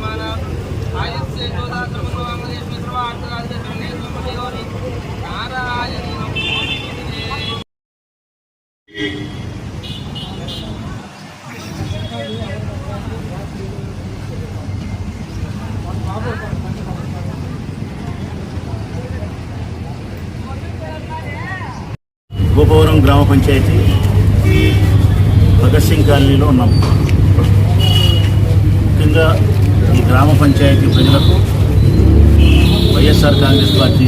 నిర్మాణ గోపవరం గ్రామ పంచాయతీ భగత్ సింగ్ కాలనీలో ఉన్నాం. ముఖ్యంగా గ్రామ పంచాయతీ ప్రజలకు వైఎస్ఆర్ కాంగ్రెస్ పార్టీ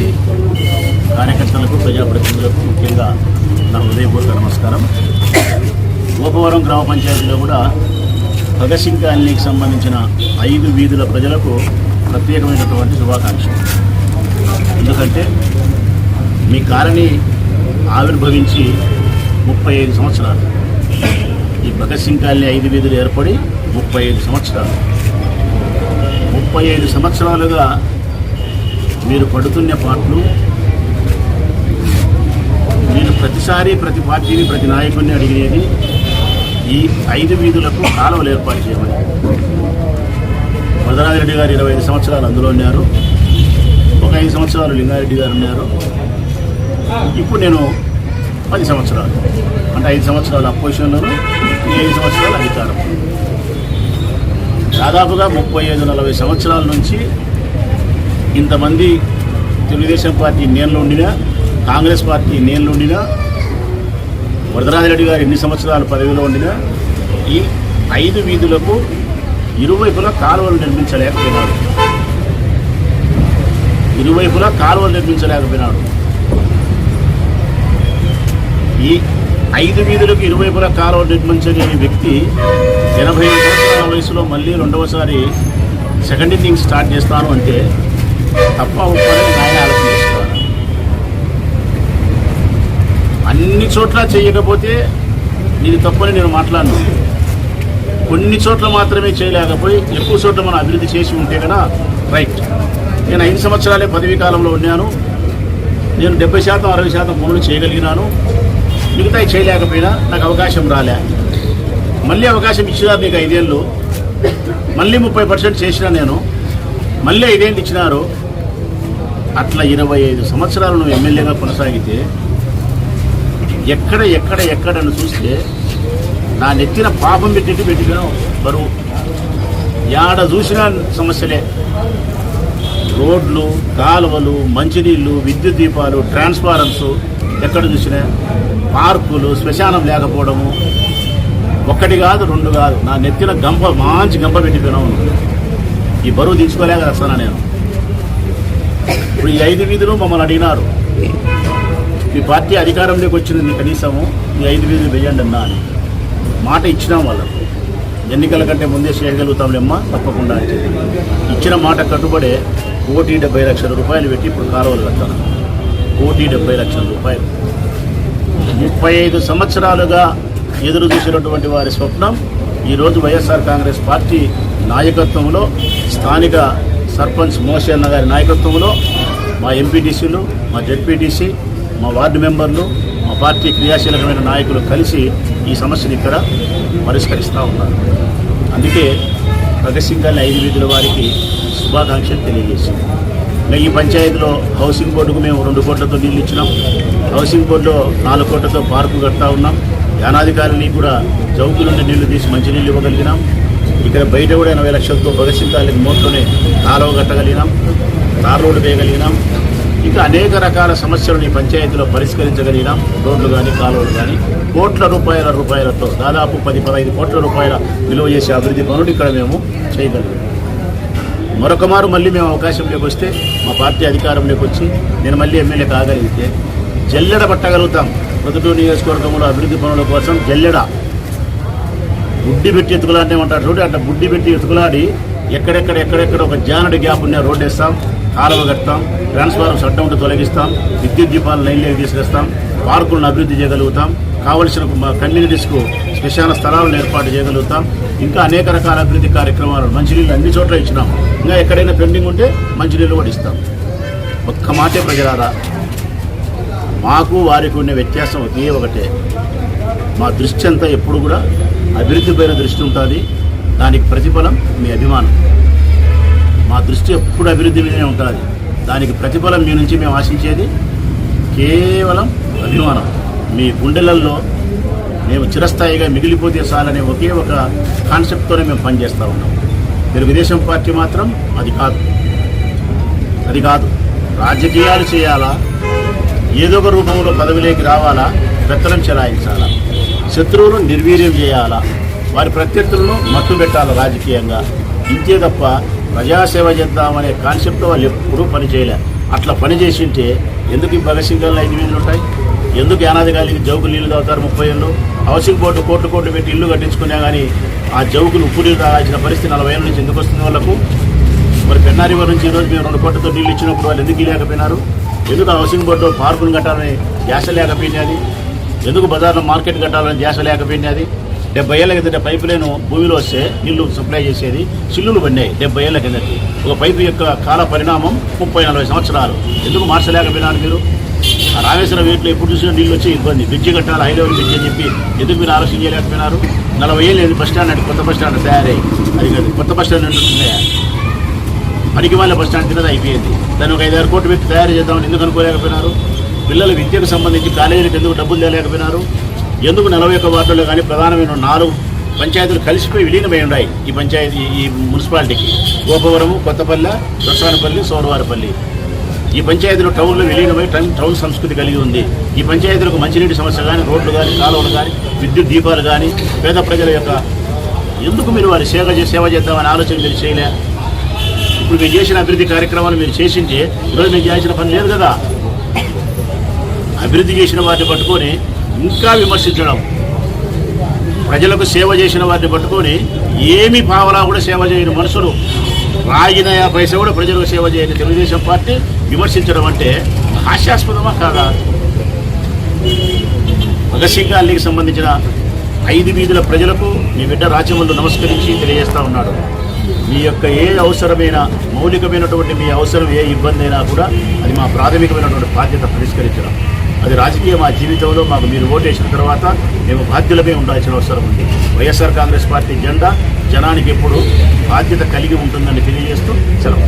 కార్యకర్తలకు ప్రజాప్రతినిధులకు ముఖ్యంగా నా హృదయపూర్వక నమస్కారం. గోపవరం గ్రామ పంచాయతీలో కూడా భగత్ సింగ్ కాలనీకి సంబంధించిన ఐదు వీధుల ప్రజలకు ప్రత్యేకమైనటువంటి శుభాకాంక్షలు. ఎందుకంటే మీ కాలనీ ఆవిర్భవించి ముప్పై ఐదు సంవత్సరాలు. ఈ భగత్ సింగ్ కాలనీ ఐదు వీధులు ఏర్పడి ముప్పై ఐదు సంవత్సరాలు. ముప్పై ఐదు సంవత్సరాలుగా మీరు పడుతున్న పాటలు నేను ప్రతిసారి ప్రతి పార్టీని ప్రతి నాయకుడిని అడిగేది ఈ ఐదు వీధులకు కాలువలు ఏర్పాటు చేయమని. వదరాజిరెడ్డి గారు ఇరవై ఐదు సంవత్సరాలు అందులో ఉన్నారు. ఒక ఐదు సంవత్సరాలు లింగారెడ్డి గారు ఉన్నారు. ఇప్పుడు నేను పది సంవత్సరాలు అంటే ఐదు సంవత్సరాలు అపోజిషన్లోను ఐదు సంవత్సరాలు అధికారం. దాదాపుగా ముప్పై ఐదు నలభై సంవత్సరాల నుంచి ఇంతమంది తెలుగుదేశం పార్టీ నేనులో ఉండినా కాంగ్రెస్ పార్టీ నేనులో ఉండినా వరదరాజరెడ్డి గారు ఎన్ని సంవత్సరాలు పదవిలో ఉండినా ఈ ఐదు వీధులకు ఇరువైపులా కాలువలు నిర్మించలేకపోయినాడు. ఇరువైపులా కాలువలు నిర్మించలేకపోయినాడు. ఈ ఐదు వీధులకు ఇరువైపుల కాలువ నిర్మించని వ్యక్తి ఎనభై సంవత్సరాల వయసులో మళ్ళీ రెండవసారి సెకండ్ ఇన్నింగ్ స్టార్ట్ చేస్తాను అంటే తప్ప ఒప్పని ఆయన ఆలోచన చేసుకోవాలి. అన్ని చోట్ల చేయకపోతే నీది తప్పని నేను మాట్లాడను. కొన్ని చోట్ల మాత్రమే చేయలేకపోయి ఎక్కువ చోట్ల మనం అభివృద్ధి చేసి ఉంటే కదా రైట్ నేను ఐదు సంవత్సరాలే పదవీ కాలంలో ఉన్నాను. నేను డెబ్బై శాతం అరవై శాతం పనులు చేయగలిగినాను. మిగతా చేయలేకపోయినా నాకు అవకాశం రాలే. మళ్ళీ అవకాశం ఇచ్చినారు నీకు ఐదేళ్ళు మళ్ళీ ముప్పై పర్సెంట్ చేసినా నేను మళ్ళీ ఐదేళ్ళు ఇచ్చినారు. అట్లా ఇరవై ఐదు సంవత్సరాలు నువ్వు ఎమ్మెల్యేగా కొనసాగితే ఎక్కడ ఎక్కడ ఎక్కడని చూస్తే నా నెత్తిన పాపం పెట్టిట్టు పెట్టిపోయినావు బరువు. యాడ చూసినా సమస్యలే. రోడ్లు కాలువలు మంచినీళ్ళు విద్యుత్ దీపాలు ట్రాన్స్ఫారమ్స్ ఎక్కడ చూసినా పార్కులు శ్మశానం లేకపోవడము. ఒక్కటి కాదు రెండు కాదు. నా నెత్తిన గంప మంచి గంప పెట్టిపోయినా నువ్వు. ఈ బరువు తీసుకోలేక వస్తానా నేను? ఇప్పుడు ఈ ఐదు వీధులు మమ్మల్ని అడిగినారు. మీ పార్టీ అధికారంలోకి వచ్చింది కనీసము. ఈ ఐదు వీధులు వేయండి అన్నా అని. మాట ఇచ్చినాం వాళ్ళకు. ఎన్నికల కంటే ముందే చేయగలుగుతాంలేమ్మా తప్పకుండా అని ఇచ్చిన మాట కట్టుబడే కోటి డెబ్బై లక్షల రూపాయలు పెట్టి ఇప్పుడు కాలువలు కట్టాను కోటి డెబ్బై లక్షల రూపాయలు. ముప్పై ఐదు సంవత్సరాలుగా ఎదురు చూసినటువంటి వారి స్వప్నం ఈరోజు వైఎస్ఆర్ కాంగ్రెస్ పార్టీ నాయకత్వంలో స్థానిక సర్పంచ్ మోషి గారి నాయకత్వంలో మా ఎంపీటీసీలు మా జెడ్పీటీసీ మా వార్డు మెంబర్లు మా పార్టీ క్రియాశీలకమైన నాయకులు కలిసి ఈ సమస్యను ఇక్కడ పరిష్కరిస్తూ ఉన్నారు. అందుకే భగత్ సింగ్ గారి ఐదు వీధుల వారికి శుభాకాంక్షలు తెలియజేసింది ఈ పంచాయతీలో హౌసింగ్ బోర్డుకు మేము రెండు కోట్లతో నీళ్ళు ఇచ్చినాం. హౌసింగ్ బోర్డులో నాలుగు కోట్లతో పార్కు కడతా ఉన్నాం. యానాధికారులని కూడా చౌకు నుండి నీళ్ళు తీసి మంచినీళ్ళు ఇవ్వగలిగినాం. ఇక్కడ బయట కూడా ఎనభై లక్షలతో భగత్ సింగ్ కాలనీ మోట్లోనే కాలువ కట్టగలిగినాం. Tar road వేయగలిగినాం. ఇంకా అనేక రకాల సమస్యలను ఈ పంచాయతీలో పరిష్కరించగలిగినాం. రోడ్లు కానీ కాలువలు కానీ కోట్ల రూపాయల రూపాయలతో దాదాపు పది పదహైదు కోట్ల రూపాయల విలువ చేసే అభివృద్ధి పనులు ఇక్కడ మేము చేయగలిగాం. మరొక మారు మళ్ళీ మేము అవకాశంలోకి వస్తే మా పార్టీ అధికారంలోకి వచ్చి నేను మళ్ళీ ఎమ్మెల్యే కాగలిగితే జల్లెడ పట్టగలుగుతాం. ప్రతిటూరు నియోజకవర్గంలో అభివృద్ధి పనుల కోసం జల్లెడ. బుడ్డి పెట్టి ఎత్తుకులాడినే ఉంటారు చూడండి అట్లా బుడ్డి పెట్టి ఎతుకులాడి ఎక్కడెక్కడ ఎక్కడెక్కడ ఒక జానడి గ్యాప్ ఉన్న రోడ్డు వేస్తాం కాలువ కడతాం ట్రాన్స్ఫార్మర్ షట్ తొలగిస్తాం విద్యుత్ దీపాలు లైన్లోకి తీసుకొస్తాం పార్కులను అభివృద్ధి చేయగలుగుతాం. కావలసిన మా కమ్యూనిటీస్కు శ్మశాన స్థలాలను ఏర్పాటు చేయగలుగుతాం. ఇంకా అనేక రకాల అభివృద్ధి కార్యక్రమాలు మంచినీళ్ళు అన్ని చోట్ల ఇచ్చినాం. ఇంకా ఎక్కడైనా పెండింగ్ ఉంటే మంచినీళ్ళు కూడా ఇస్తాం. ఒక్క మాటే ప్రజలారా మాకు వారికి ఉండే వ్యత్యాసం ఒకే ఒకటే. మా దృష్టి అంతా ఎప్పుడు కూడా అభివృద్ధి పైన దృష్టి ఉంటుంది. దానికి ప్రతిఫలం మీ అభిమానం. మా దృష్టి ఎప్పుడు అభివృద్ధి మీదనే ఉంటుంది. దానికి ప్రతిఫలం మీ నుంచి మేము ఆశించేది కేవలం అభిమానం. మీ గుండెలల్లో మేము చిరస్థాయిగా మిగిలిపోతే చాలనే ఒకే ఒక కాన్సెప్ట్తోనే మేము పనిచేస్తూ ఉన్నాం. తెలుగుదేశం పార్టీ మాత్రం అది కాదు. అది కాదు. రాజకీయాలు చేయాలా? ఏదో ఒక రూపంలో పదవిలోకి రావాలా? పెత్తనం చెలాయించాలా? శత్రువులను నిర్వీర్యం చేయాలా? వారి ప్రత్యర్థులను మట్టు పెట్టాలి రాజకీయంగా? ఇంతే తప్ప ప్రజాసేవ చేద్దామనే కాన్సెప్ట్ వాళ్ళు ఎప్పుడూ పనిచేయలే. అట్లా పని చేసి ఉంటే ఎందుకు ఈ భగత్ సింగ్ ఐదు వీధులు ఉంటాయి? ఎందుకు యానాదిగాలికి జౌకు నీళ్ళు తాగుతారు ముప్పై ఏళ్ళు? హౌసింగ్ బోర్డు కోట్లు కోట్లు పెట్టి ఇల్లు కట్టించుకున్నా కానీ ఆ జౌకులు ఉప్పు నీళ్ళు తాగాల్సిన పరిస్థితి నలభై ఏళ్ళ నుంచి ఎందుకు వస్తుంది వాళ్ళకు? మరి పెన్నారి వారి నుంచి ఈరోజు మేము రెండు కోట్లతో నీళ్ళు ఇచ్చినప్పుడు వాళ్ళు ఎందుకు లేకపోయినారు ఎందుకు హౌసింగ్ బోర్డు పార్కులు కట్టాలని ధ్యాస లేకపోయినది? ఎందుకు బజార్లో మార్కెట్ కట్టాలని ధ్యాస లేకపోయినది? డెబ్బై ఏళ్ళ కిందట పైపు లైన్ భూమిలో వస్తే నీళ్ళు సప్లై చేసేది చిల్లులు పడినాయి డెబ్బై ఏళ్ళ కిందటి. ఒక పైపు యొక్క కాల పరిణామం ముప్పై నలభై సంవత్సరాలు. ఎందుకు మార్చలేకపోయినారు మీరు? రామేశ్వరం వేట్లో ఎప్పుడు చూసినా నీళ్ళు వచ్చి ఇబ్బంది. బ్రిడ్జి కట్టాలి హై లెవెల్ బ్రిడ్జి అని చెప్పి ఎందుకు మీరు ఆలోచన చేయలేకపోయినారు? నలభై ఏళ్ళు బస్ స్టాండ్ అంటే కొత్త బస్ స్టాండ్ తయారై. అది కాదు కొత్త బస్ స్టాండ్ ఉంటుందా పనికి వాళ్ళ బస్ స్టాండ్ తినది అయిపోయింది. దాన్ని ఒక ఐదారు కోట్లు పెట్టి తయారు చేద్దామని ఎందుకు అనుకోలేకపోయినారు? పిల్లల విద్యకు సంబంధించి కాలేజీలకు ఎందుకు డబ్బులు తేలేకపోయినారు? ఎందుకు నలభై ఒక్క వార్డులో కానీ ప్రధానమైన నాలుగు పంచాయతీలు కలిసిపోయి విలీనమై ఉన్నాయి ఈ పంచాయతీ ఈ మున్సిపాలిటీకి? గోపవరము కొత్తపల్లె దొసానపల్లి సోరవారపల్లి ఈ పంచాయతీలో టౌన్లో విలీనమై టౌన్ టౌన్ సంస్కృతి కలిగి ఉంది. ఈ పంచాయతీలకు మంచినీటి సమస్య కానీ రోడ్లు కానీ కాలువలు కానీ విద్యుత్ దీపాలు కానీ పేద ప్రజల యొక్క ఎందుకు మీరు వారి సేవ సేవ చేద్దామని ఆలోచన మీరు చేయలే? ఇప్పుడు మీరు చేసిన అభివృద్ధి కార్యక్రమాలు మీరు చేసింటే ఈరోజు మీరు చేసిన పని లేదు కదా? అభివృద్ధి చేసిన వారిని పట్టుకొని ఇంకా విమర్శించడం. ప్రజలకు సేవ చేసిన వారిని పట్టుకొని ఏమి పావలా కూడా సేవ చేయని మనుషులు. రాగిన పైస కూడా ప్రజలకు సేవ చేయని తెలుగుదేశం పార్టీ విమర్శించడం అంటే హాస్యాస్పదమా కాదా? భగత్ అల్లికి సంబంధించిన ఐదు వీధుల ప్రజలకు మీ బిడ్డ రాజ్యమందు నమస్కరించి తెలియజేస్తా ఉన్నాడు. మీ యొక్క ఏ అవసరమైన మౌలికమైనటువంటి మీ అవసరం ఏ ఇబ్బంది అయినా కూడా అది మా ప్రాథమికమైనటువంటి బాధ్యత పరిష్కరించడం. అది రాజకీయ మా జీవితంలో మాకు మీరు ఓటేసిన తర్వాత మేము బాధ్యులమే ఉండాల్సిన అవసరం ఉంది. వైఎస్ఆర్ కాంగ్రెస్ పార్టీ జెండా జనానికి ఎప్పుడు బాధ్యత కలిగి ఉంటుందని తెలియజేస్తూ సెలవు.